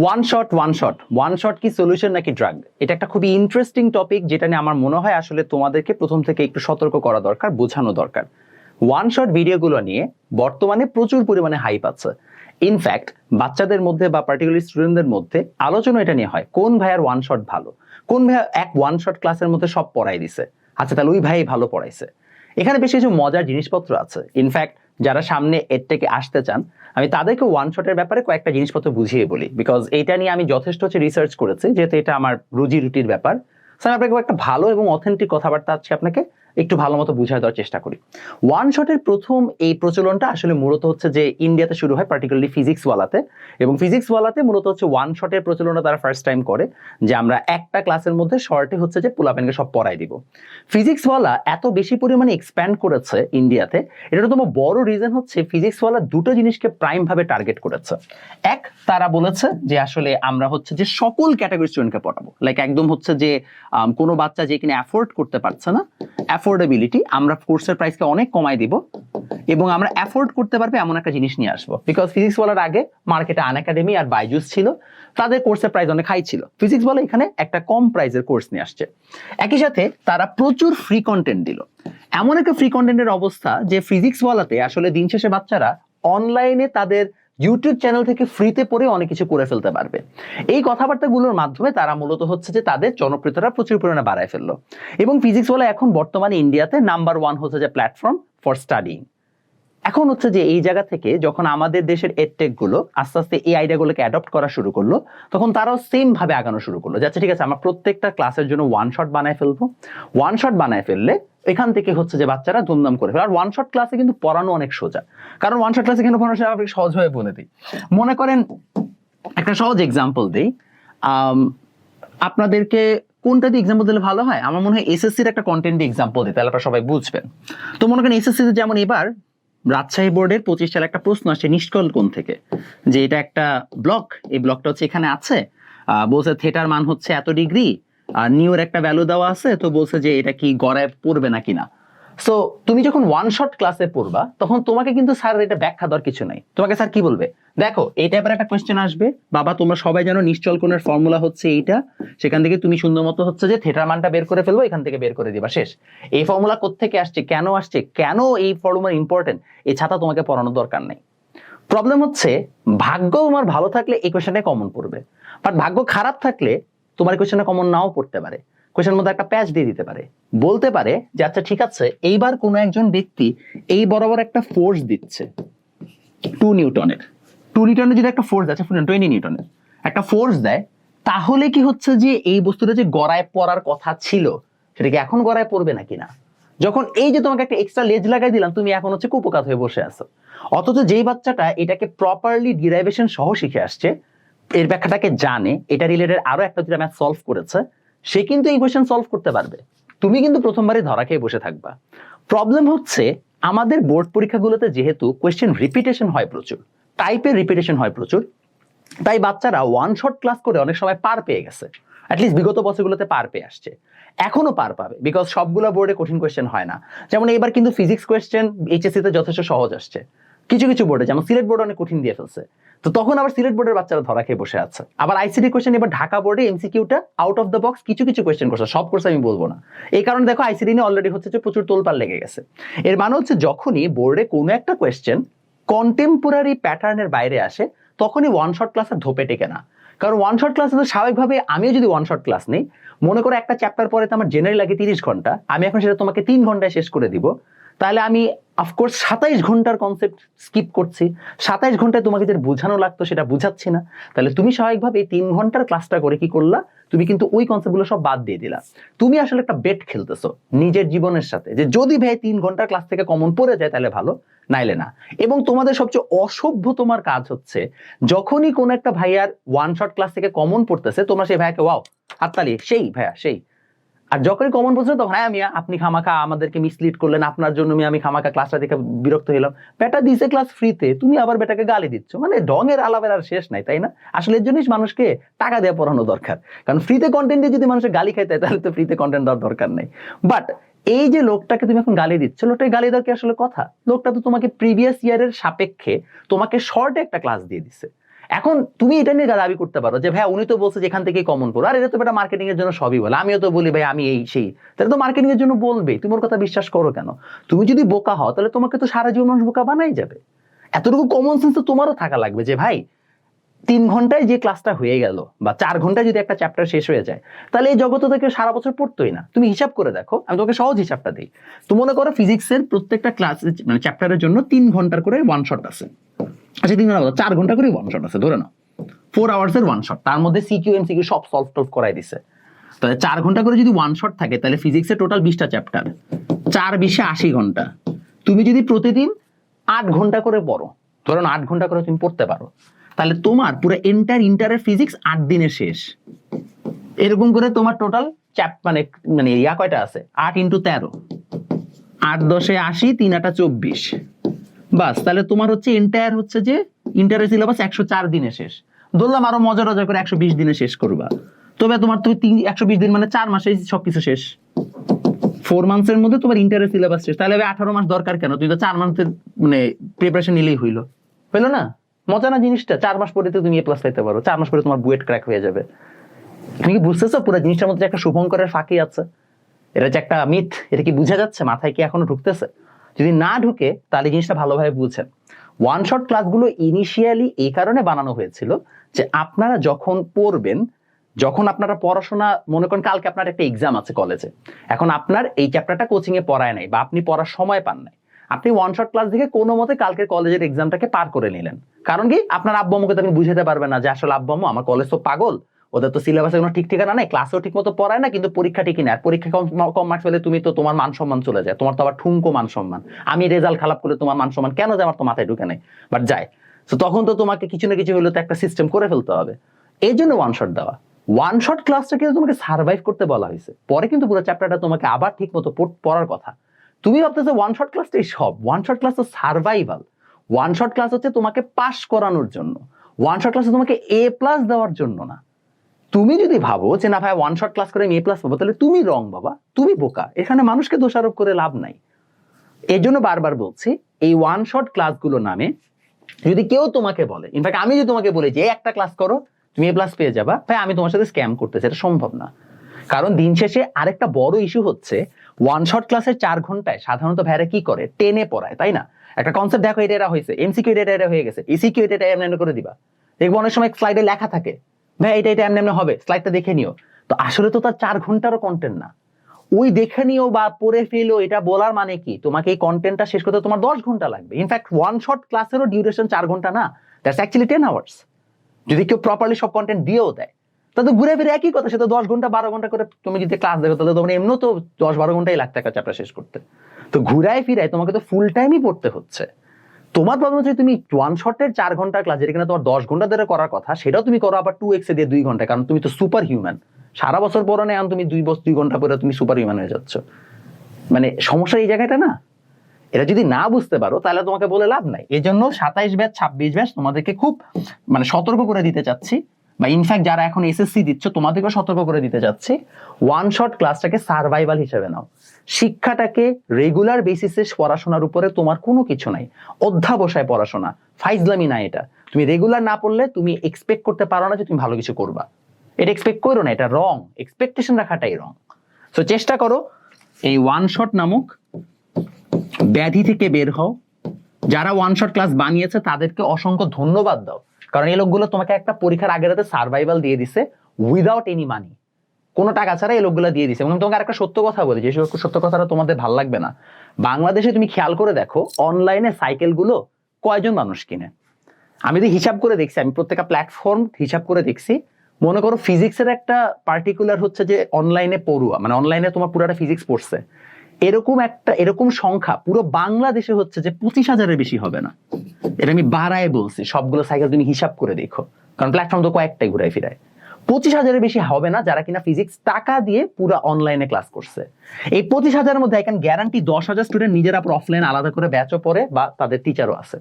One shot one shot one shot কি solution নাকি drug এটা একটা খুবই ইন্টারেস্টিং টপিক যেটা নিয়ে আমার মনে হয় আসলে তোমাদেরকে প্রথম থেকে একটু সতর্ক করা দরকার, বোঝানো দরকার। ওয়ান শট ভিডিওগুলো নিয়ে বর্তমানে প্রচুর পরিমাণে হাইপ আছে। ইনফ্যাক্ট বাচ্চাদের মধ্যে বা পার্টিকুলার স্টুডেন্টদের মধ্যে আলোচনা এটা নিয়ে হয়, কোন ভাইয়ার ওয়ান শট ভালো? কোন ভাইয়া এক ওয়ান শট ক্লাসের মধ্যে সব পড়াই দিছে? আচ্ছা তাহলে ওই ভাই ভালো পড়াইছে। এখানে বেশ কিছু মজার জিনিসপত্র আছে। ইনফ্যাক্ট যারা সামনে এর থেকে আসতে চান, আমি তাদেরকে ওয়ান শটের ব্যাপারে কয়েকটা জিনিসপত্র বুঝিয়ে বলি। বিকজ এইটা নিয়ে আমি যথেষ্ট হচ্ছে রিসার্চ করেছি, যেহেতু এটা আমার রুজি রুটির ব্যাপার। স্যার আপনাকে একটা ভালো এবং অথেন্টিক কথাবার্তা আজকে আপনাকে একটু ভালো মতো বুঝায় দেওয়ার চেষ্টা করি। ওয়ান শটের প্রথম এই প্রচলনটা আসলে মূলত হচ্ছে যে ইন্ডিয়াতে শুরু হয় পার্টিকুলারলি ফিজিক্স ওয়ালাতে এবং ফিজিক্স ওয়ালাতে মূলত হচ্ছে ওয়ান শটের প্রচলনটা তারা ফার্স্ট টাইম করে যে আমরা একটা ক্লাসের মধ্যে শর্টে হচ্ছে যে পোলাপেনকে সব পড়াই দিব। ফিজিক্স ওয়ালা এত বেশি পরিমাণে এক্সপ্যান্ড করেছে ইন্ডিয়াতে এটার তোমার বড় রিজন হচ্ছে ফিজিক্স ওয়ালা দুটো জিনিসকে প্রাইম ভাবে টার্গেট করেছে। এক, তারা বলেছে যে আসলে আমরা হচ্ছে যে সকল ক্যাটাগরি স্টুডেন্টকে পড়াবো। লাইক একদম হচ্ছে যে কোনো বাচ্চা যে কিনা অ্যাফোর্ড করতে পারছে না অ্যাফোর্ডেবিলিটি আমরা কোর্সের প্রাইসকে অনেক কমাই দিব এবং আমরা অ্যাফোর্ড করতে পারবে এমন একটা জিনিস নিয়ে আসব। বিকজ ফিজিক্স বলার আগে মার্কেটে আন একাডেমি আর বাইজুস ছিল, তাদের কোর্সের প্রাইস অনেক হাই ছিল। ফিজিক্স বলে এখানে একটা কম প্রাইসের কোর্স নিয়ে আসছে। একই সাথে তারা প্রচুর ফ্রি কন্টেন্ট দিল। এমন একটা ফ্রি কন্টেন্টের অবস্থা যে ফিজিক্স বলাতে আসলে দিন শেষে বাচ্চারা অনলাইনে তাদের ইউটিউব চ্যানেল থেকে ফ্রিতে পড়ে অনেক কিছু করে ফেলতে পারবে। এই কথাবার্তাগুলোর মাধ্যমে তারা মূলত হচ্ছে যে তাদের জনপ্রিয়তা প্রচুর পরিমাণে বাড়ায় ফেলল। এবং ফিজিক্স বলে এখন বর্তমানে ইন্ডিয়াতে নাম্বার ওয়ান হচ্ছে যে প্ল্যাটফর্ম ফর স্টাডিং এখন হচ্ছে যে এই জায়গা থেকে যখন আমাদের দেশের এডটেকগুলো আস্তে আস্তে এই আইডিয়াগুলোকে অ্যাডপ্ট করা শুরু করল, তখন তারাও সেম ভাবে আগানো শুরু করল। যাচ্ছে ঠিক আছে, আমরা প্রত্যেকটা ক্লাসের জন্য ওয়ান শট বানায় ফেলব। ওয়ান শট বানায় ফেললে এখান থেকে হচ্ছে যে বাচ্চারা দুমদাম করে ফেলে। আর ওয়ান শট ক্লাসে কিন্তু পড়ানো অনেক সোজা। কারণ ওয়ান শট ক্লাসে কেন পড়ানো সেটা আপনাকে সহজভাবে বলে দিই। মনে করেন, একটা সহজ এক্সাম্পল দিই। আপনাদেরকে কোনটা দিয়ে এক্সাম্পল দিলে ভালো হয়? আমার মনে হয় এসএসসির একটা কন্টেন্ট দিয়ে এক্সাম্পল দিই, তাহলে আপনারা সবাই বুঝবেন। তো মনে করেন এসএসসিতে যেমন এবার রাজশাহী বোর্ডের পঁচিশ সালে একটা প্রশ্ন আসছে নিষ্কল কোন থেকে? যে এটা একটা ব্লক এই ব্লকটা হচ্ছে এখানে আছে। বলছে থেটার মান হচ্ছে এত ডিগ্রি আর নিউর একটা ভ্যালু দেওয়া আছে, তো বলছে যে এটা কি গড়ায় পড়বে না কিনা। সো তুমি যখন ওয়ান শট ক্লাসে পড়বা, তখন তোমাকে কিন্তু স্যার এটা ব্যাখ্যা দেওয়ার কিছু নাই। তোমাকে স্যার কি বলবে? দেখো, এই টাইপের একটা কোয়েশ্চেন আসবে। বাবা, তোমরা সবাই জানো নিশ্চল কোণের ফর্মুলা হচ্ছে এইটা। সেখান থেকে তুমি সুন্দর মতো হচ্ছে যে থেটার মানটা বের করে ফেলব, এখান থেকে বের করে দিবা, শেষ। এই ফর্মুলা কোত্থেকে আসছে? কেন আসছে? কেন এই ফর্মুলা ইম্পর্টেন্ট এই ছাতা তোমাকে পড়ানোর দরকার নেই। প্রবলেম হচ্ছে, ভাগ্য তোমার ভালো থাকলে এই কোয়েশ্চেনটা কমন পড়বে। বাট ভাগ্য খারাপ থাকলে তোমার কোয়েশ্চেনটা কমন নাও পড়তে পারে। কোয়েশ্চেনের মধ্যে একটা প্যাচ দিয়ে দিতে পারে। বলতে পারে যে আচ্ছা ঠিক আছে, এইবার কোনো একজন ব্যক্তি এই বরাবর একটা ফোর্স দিচ্ছে টু নিউটনের টু নিউটনের যদি একটা ফোর্স আছে টোয়েন্টি নিউটনের একটা ফোর্স দেয়, তাহলে কি হচ্ছে যে, এই বস্তুটা যে গড়ায় পড়ার কথা ছিল, সেটা কি এখন গড়ায় পড়বে নাকি না? যখন এই যে তোমাকে একটা এক্সট্রা লেজ লাগাই দিলাম, তুমি এখন হচ্ছে কুপকাত হয়ে বসে আছো। অথচ যেই বাচ্চাটা এটাকে প্রপারলি ডিরাইভেশন সহ শিখে আসছে এর ব্যাখ্যাটাকে জানে, এটা রিলেটেড আরও একটা দুটা ম্যাথ সলভ করেছে, সে কিন্তু এই কোয়েশ্চেন সলভ করতে পারবে। তুমি কিন্তু প্রথমবারই ধরা খেয়ে বসে থাকবা। প্রবলেম হচ্ছে, আমাদের বোর্ড পরীক্ষাগুলোতে যেহেতু কোয়েশ্চেন রিপিটেশন হয় প্রচুর টাইপের রিপিটেশন হয় প্রচুর, তাই বাচ্চারা ওয়ান শট ক্লাস করে অনেক সময় পার পেয়ে গেছে। অ্যাটলিস্ট বিগত বছরগুলোতে পার পেয়ে আসছে। এখনও পার পাবে বিকজ সবগুলো বোর্ডে কঠিন কোয়েশ্চেন হয় না। যেমন এবার কিন্তু ফিজিক্স কোয়েশ্চেন এইচএসসি তে যথেষ্ট সহজ আসছে। কিছু কিছু বোর্ডে যেমন সিলেট বোর্ড অনেক কঠিন দিয়ে ফেলছে। তো তখন আবার সিলেট বোর্ডের বাচ্চারা ধরা খেয়ে বসে আছে। আবার আইসিডি কোয়েশ্চেন এবার ঢাকা বোর্ডে এমসিকিউটা আউট অফ দ্য বক্স কিছু কিছু কোয়েশ্চেন করছে, সব কোর্স আমি বলব না। এই কারণে দেখো আইসিডি নিয়ে অলরেডি হচ্ছে যে প্রচুর তোলপাল লেগে গেছে। এর মানে হচ্ছে যখনই বোর্ডে কোনো একটা কোয়েশ্চেন কন্টেম্পোরারি প্যাটার্নের বাইরে আসে, তখনই ওয়ান শট ক্লাসের ধোপে টেকে না। কারণ ওয়ান শট ক্লাসে তো স্বাভাবিকভাবে আমিও যদি ওয়ান শট ক্লাস নেই, মনে করো একটা চ্যাপ্টার পরে তো আমার জেনারেল লাগে তিরিশ ঘণ্টা, আমি এখন সেটা তোমাকে তিন ঘন্টায় শেষ করে দিব। তাহলে আমি অফকোর্স সাতাইশ ঘণ্টার কনসেপ্ট স্কিপ করছি। সাতাইশ ঘন্টায় তোমাকে যেটা বোঝানো লাগতো সেটা বুঝাচ্ছি না। তাহলে তুমি স্বাভাবিকভাবে এই তিন ঘণ্টার ক্লাসটা করে কি করলা? তুমি কিন্তু ওই কনসেপ্টগুলো সব বাদ দিয়ে দিলা। তুমি আসলে একটা বেট খেলতেছো নিজের জীবনের সাথে, যে যদি ভাই তিন ঘণ্টার ক্লাস থেকে কমন পড়ে যায় তাহলে ভালো, নাইলে না। এবং তোমাদের সবচেয়ে অসভ্য তোমার কাজ হচ্ছে, যখনই কোনো একটা ভাইয়ার ওয়ান শট ক্লাস থেকে কমন পড়তেছে, তোমরা সেই ভাইয়াকে ওয়াও হাততালি, সেই ভাইয়া, সেই। আর যখনই কমন পড়ছে তখন হ্যাঁ মিয়া, আপনি খামাখা, আমাদেরকে মিসলিড করলেন, আপনার জন্য আমি খামাখা ক্লাসটা দেখে বিরক্ত হলাম বেটা দিছে ক্লাস ফ্রিতে তুমি আবার বেটাকে গালি দিচ্ছ। মানে ডঙের আলাপের আর শেষ নাই, তাই না? আসলে এর জন্যই মানুষকে টাকা দিয়ে পড়ানো দরকার। কারণ ফ্রিতে কন্টেন্ট দিয়ে যদি মানুষের গালি খাইতে তাহলে তো ফ্রিতে কন্টেন্ট দেওয়ার দরকার নেই। বাট এই যে লোকটাকে তুমি এখন গালি দিচ্ছ, লোকটাকে গালি দেওয়ার কি আসলে কথা? লোকটা তো তোমাকে প্রিভিয়াস ইয়ারের সাপেক্ষে তোমাকে শর্টে একটা ক্লাস দিয়ে দিছে। এখন তুমি এটা নিয়ে দাবি করতে পারো যে, ভাই, উনি তো বলছে যে এখান থেকে কমন করো আর এটা তো এটা মার্কেটিং এর জন্য সবই বলে। আমিও তো বলি, ভাই, আমি এই সেই। তাহলে তো মার্কেটিং এর জন্য বলবে। তুমি ওর কথা বিশ্বাস করো কেন? তুমি যদি বোকা হও, তাহলে তোমাকে তো সারা জীবন মানুষ বোকা বানাই যাবে। এতটুকু কমন সেন্স তো তোমারও থাকা লাগবে যে, ভাই, তিন ঘন্টায় যে ক্লাসটা হয়ে গেল বা চার ঘন্টায় যদি একটা চ্যাপ্টার শেষ হয়ে যায়, তাহলে এই জগতে তো কেউ সারা বছর পড়তোই না। তুমি হিসাব করে দেখো, আমি তোমাকে সহজ হিসাবটা দিই। তো মনে করো ফিজিক্সের প্রত্যেকটা ক্লাস মানে চ্যাপ্টারের জন্য তিন ঘণ্টার করে ওয়ান শট আছে। আচ্ছা তিন ঘণ্টা চার ঘণ্টা করে ওয়ান শট আছে, ধরে নাও। ফোর আওয়ার্স এর ওয়ান শট তার মধ্যে সিকিউ এম সিকিউ সব সলভ টলভ করাই দিছে। তাহলে চার ঘণ্টা করে যদি ওয়ান শট থাকে, তাহলে ফিজিক্সের টোটাল বিশটা চ্যাপ্টার চার বিশে আশি ঘণ্টা। তুমি যদি প্রতিদিন আট ঘণ্টা করে পড়ো ধরুন আট ঘণ্টা করে তুমি পড়তে পারো, তাহলে তোমার পুরো এন্টার ইন্টারের ফিজিক্স আট দিনে শেষ। এরকম করে তোমার টোটাল চ্যাপ মানে মানে ইয়া কয়টা আছে? আট ইন্টু তেরো। আট দশে আশি, তিন আটা চব্বিশ। বাস, তাহলে তোমার হচ্ছে এন্টায়ার হচ্ছে যে ইন্টারের সিলেবাস একশো চার দিনে শেষ। ধরলাম আরও মজা মজা করে একশো বিশ দিনে শেষ করবা। তবে তোমার তো তিন, একশো বিশ দিন মানে চার মাসে সবকিছু শেষ। ফোর মান্থসের মধ্যে তোমার ইন্টারের সিলেবাস শেষ। তাহলে আঠারো মাস দরকার কেন? তুমি তো চার মাসের মানে প্রিপারেশন নিলেই হইল। হইল না? মজা না জিনিসটা? চার মাস পরে তো তুমি এ প্লাস পাইতে পারো। চার মাস পরে তোমার বুয়েট ক্র্যাক হয়ে যাবে। তুমি কি বুঝতেছো? পুরো জিনিসটার মধ্যে একটা শুভঙ্করের ফাঁকি আছে। এটা যে একটা মিথ এটা কি বুঝা যাচ্ছে? মাথায় কি এখনও ঢুকতেছে? যদি না ঢুকে, তাহলে জিনিসটা ভালোভাবে বুঝেন। ওয়ান শট ক্লাসগুলো ইনিশিয়ালি এই কারণে বানানো হয়েছিল যে আপনারা যখন পড়বেন, যখন আপনারা পড়াশোনা, মনে করেন কালকে আপনার একটা এক্সাম আছে কলেজে এখন আপনার এই চ্যাপ্টারটা কোচিং এ পড়ায় নাই বা আপনি পড়ার সময় পান নাই। আপনি ওয়ান শট ক্লাস দেখে কোনো মতে কালকের কলেজের এক্সামটাকে পার করে নিলেন। কারণ কি? আপনার আব্বু আম্মুকে তো আপনি বুঝাতে পারবেন না যে আসলে আব্বু আম্মু আমার কলেজ তো পাগল। ওদের তো সিলেবাসে কোনো ঠিক ঠিকানা নাই ক্লাসেও ঠিক মতো পড়ায় না, কিন্তু পরীক্ষা ঠিকই না পরীক্ষা কম মার্কস পেলে তুমি তো তোমার মান সম্মান চলে যায়। তোমার তো আবার ঠুনকো মান সম্মান আমি রেজাল্ট খারাপ করে তোমার মান সম্মান কেন যে আমার তো মাথায় ঢুকে নেই? বাট যায় তো তখন তো তোমাকে কিছু না কিছু হলে তো একটা সিস্টেম করে ফেলতে হবে। এই জন্য ওয়ান শট দেওয়া। ওয়ান শট ক্লাসটা কিন্তু তোমাকে সার্ভাইভ করতে বলা হয়েছে। পরে কিন্তু পুরো চ্যাপ্টারটা তোমাকে আবার ঠিক মতো পড়ার কথা। তুমি ভাবতেছো ওয়ান শট ক্লাসটাই সব। ওয়ান শট ক্লাস তো সার্ভাইভাল ওয়ান শট ক্লাস হচ্ছে তোমাকে পাস করানোর জন্য। ওয়ান শট ক্লাস তোমাকে এ প্লাস দেওয়ার জন্য না। তুমি যদি ভাবো যে, না ভাই ওয়ান শট ক্লাস করে আমি এ প্লাস পাবো, তাহলে তুমি রং বাবা, তুমি বোকা। এখানে মানুষকে দোষারোপ করে লাভ নাই। এর জন্য বারবার বলছি, এই ওয়ান শট ক্লাসগুলো নামে যদি কেউ তোমাকে বলে ইনফ্যাক্ট আমি যদি তোমাকে বলি যে একটা ক্লাস করো, তুমি এ প্লাস পেয়ে যাবা। ভাই, আমি তোমার সাথে স্ক্যাম করতেছি, এটা সম্ভব না। কারণ দিন শেষে আরেকটা বড় ইস্যু হচ্ছে ওয়ান শট ক্লাসের চার ঘন্টায় সাধারণত ভাইরা কি করে? টেনে পড়ায়, তাই না? একটা কনসেপ্ট দেখো, এটা এটা হয়েছে। এমসিকিউ এটা এটা হয়ে গেছে। ইসিকিউ এটা এটা এমনি করে দিবা। দেখব অনেক সময় স্লাইডে লেখা থাকে। ভাই, এটা এটা এমনি এমনি হবে স্লাইডটা দেখে নিও। তো আসলে তো তার চার ঘন্টারও কন্টেন্ট না। ওই দেখে নিও বা পড়ে ফেলো, এটা বলার মানে কি? তোমাকে এই কন্টেন্টটা শেষ করতে তোমার দশ ঘণ্টা লাগবে। ইনফ্যাক্ট ওয়ান শট ক্লাসেরও ডিউরেশন চার ঘণ্টা না। দ্যাটস অ্যাকচুয়ালি টেন আওয়ার্স যদি কেউ প্রপারলি সব কন্টেন্ট দিয়েও দেয়, তাহলে ঘুরে ফিরে একই কথা সেটা দশ ঘণ্টা, বারো ঘণ্টা করে তুমি যদি ক্লাস দেখো, তাহলে তোমার এমনি তো দশ, বারো ঘন্টাই লাগতে একটা চ্যাপ্টার শেষ করতে। তো ঘুরায় ফিরায় তোমাকে তো ফুল টাইমই পড়তে হচ্ছে। তোমার প্রবলেম হচ্ছে তুমি ওয়ান শটের চার ঘণ্টার ক্লাস যেটা কিনা তোমার দশ ঘণ্টা ধরে করার কথা, সেটাও তুমি করো আবার টু এক্স দিয়ে দুই ঘণ্টা, কারণ তুমি তো সুপার হিউম্যান সারা বছর পরে নেই তুমি দুই বছর, দুই ঘণ্টা পরে তুমি সুপার হিউম্যান হয়ে যাচ্ছ। মানে সমস্যা এই জায়গাটা না? এটা যদি না বুঝতে পারো, তাহলে তোমাকে বলে লাভ নাই। এই জন্য সাতাইশ ব্যাচ, ছাব্বিশ ব্যাচ তোমাদেরকে খুব মানে সতর্ক করে দিতে চাচ্ছি। বা ইনফ্যাক্ট যারা এখন এসএসসি দিচ্ছ, তোমাদেরকেও সতর্ক করে দিতে চাচ্ছি। ওয়ান শট ক্লাসটাকে সার্ভাইভাল হিসেবে নাও। শিক্ষাটাকে রেগুলার বেসিসে পড়াশোনার উপরে তোমার কোনো কিছু নাই। অধ্যাবসায় পড়াশোনা। ফাইজলামি না এটা। তুমি রেগুলার না পড়লে তুমি এক্সপেক্ট করতে পারো না যে তুমি ভালো কিছু করবা। এটা এক্সপেক্ট করো না, এটা রং এক্সপেকটেশন রাখাটাই রং তো চেষ্টা করো এই ওয়ান শট নামক ব্যাধি থেকে বের হও। যারা ওয়ান শট ক্লাস বানিয়েছে, তাদেরকে অসংখ্য ধন্যবাদ দাও। কারণ এই লোকগুলো তোমাকে একটা পরীক্ষার আগের রাতে সার্ভাইভাল দিয়ে দিছে উইদাউট এনি মানি কোনো টাকা ছাড়া এই লোকগুলো দিয়ে দিছে। এবং তোমাকে আরেকটা সত্য কথা বলি, যে সত্য কথাটা তোমাদের ভালো লাগবে না। বাংলাদেশে তুমি খেয়াল করে দেখো অনলাইনে সাইকেলগুলো কয়জন মানুষ কিনে? আমি যদি হিসাব করে দেখছি, আমি প্রত্যেকটা প্ল্যাটফর্ম হিসাব করে দেখছি, মনে করো ফিজিক্সের একটা পার্টিকুলার হচ্ছে যে অনলাইনে পড়ুয়া মানে অনলাইনে তোমার পুরোটা ফিজিক্স পড়ছে। এরকম একটা, এরকম সংখ্যা পুরো বাংলাদেশে হচ্ছে যে পঁচিশ হাজারের বেশি হবে না। এটা আমি বাড়ায় বলছি, সবগুলো সাইকেল তুমি হিসাব করে দেখো। কারণ প্ল্যাটফর্ম তো কয়েকটাই ঘুরাই ফিরায়। পঁচিশ হাজারের বেশি হবে না যারা কিনা ফিজিক্স টাকা দিয়ে পুরো অনলাইনে ক্লাস করছে। এই পঁচিশ হাজারের মধ্যে এখন গ্যারান্টি দশ হাজার স্টুডেন্ট নিজেরা অফলাইন আলাদা করে ব্যাচও পড়ে বা তাদের টিচারও আছে।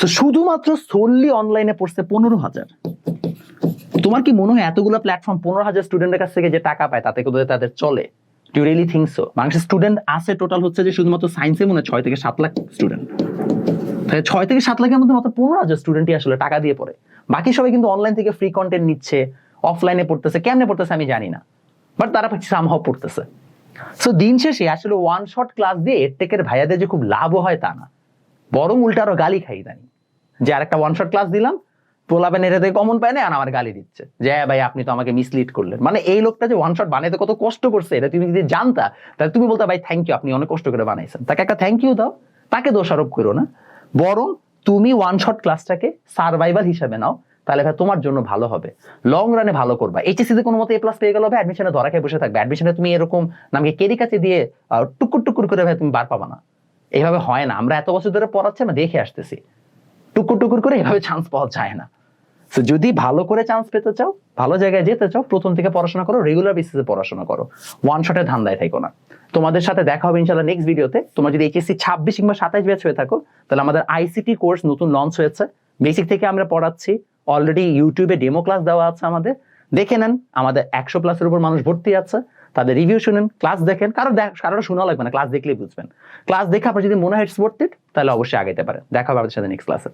তো শুধুমাত্র সোললি অনলাইনে পড়ছে পনেরো হাজার। তোমার কি মনে হয় এতগুলো প্ল্যাটফর্ম পনেরো হাজার স্টুডেন্টের কাছ থেকে যে টাকা পায়, তাতে করে তাদের চলে? ডু রিয়েলি সো বাংলাদেশের স্টুডেন্ট আছে টোটাল হচ্ছে যে শুধুমাত্র সায়েন্সে মনে ছয় থেকে সাত লাখ স্টুডেন্ট ছয় থেকে সাত লাখের মধ্যে মাত্র পনেরো হাজার স্টুডেন্টই আসলে টাকা দিয়ে পড়ে। বাকি সবাই কিন্তু অনলাইন থেকে ফ্রি কন্টেন্ট নিচ্ছে অফলাইনে পড়তেছে, কেমনে পড়তেছে আমি জানি না। বাট তারা সামহাও পড়তেছে। সো দিন শেষে আসলে ওয়ান শট ক্লাস দিয়ে এরটেকের ভাইয়াদের যে খুব লাভও হয় তা না। বরং উল্টা আরও গালি খাই জানি যে আরেকটা ওয়ান শট ক্লাস দিলাম পোলাবেন থেকে কমন পায় না আমার গালি দিচ্ছে। যে হ্যাঁ ভাই, আপনি তো আমাকে মিসলিড করলেন। মানে এই লোকটা যে বানাইতে কত কষ্ট করছে, এটা তুমি যদি জানতা, তাহলে তুমি বলতে, ভাই থ্যাংক ইউ আপনি অনেক কষ্ট করে বানাইছেন। তাকে একটা থ্যাংক ইউ দাও, তাকে দোষারোপ করো না। বরং তুমি ক্লাসটাকে সার্ভাইভাল হিসাবে নাও, তাহলে ভাই তোমার জন্য ভালো হবে। লং রানে ভালো করবা। এইচএসসি তে কোনো মতো এ প্লাস পেয়ে গেল ভাই অ্যাডমিশনে ধরা খেয়ে বসে থাকবে। অ্যাডমিশনে তুমি এরকম নামকে কেরি কাছে দিয়ে টুকুর টুকুর করে ভাই তুমি বার পাবা না। এইভাবে হয় না। আমরা এত বছর ধরে পড়াচ্ছি, আমরা দেখে আসতেছি। টুকুর টুকুর করে এভাবে চান্স পাওয়া যায় না। So, যদি ভালো করে চান্স পেতে চাও ভালো জায়গায় যেতে চাও প্রথম থেকে পড়াশোনা করো রেগুলার বেসিসে পড়াশোনা করো। ওয়ান শটে ধান্দায় থাকো না। তোমাদের সাথে দেখা হবে ইনশাল্লাহ নেক্সট ভিডিওতে তোমরা যদি এইচএসসি ছাব্বিশ কিংবা সাতাইশ ব্যাচ হয়ে থাকো তাহলে আমাদের আইসিটি কোর্স নতুন লঞ্চ হয়েছে। বেসিক থেকে আমরা পড়াচ্ছি। অলরেডি ইউটিউবে ডেমো ক্লাস দেওয়া আছে আমাদের। দেখে নেন আমাদের একশো প্লাসের উপর মানুষ ভর্তি আছে। তাদের রিভিউ শুনেন ক্লাস দেখেন। কারও কারোর শোনা লাগবে না ক্লাস দেখলেই বুঝবেন। ক্লাস দেখে আপনার যদি মনে হয় ভর্তি তাহলে অবশ্যই আগাইতে পারে দেখা হবে আমাদের সাথে নেক্সট ক্লাসে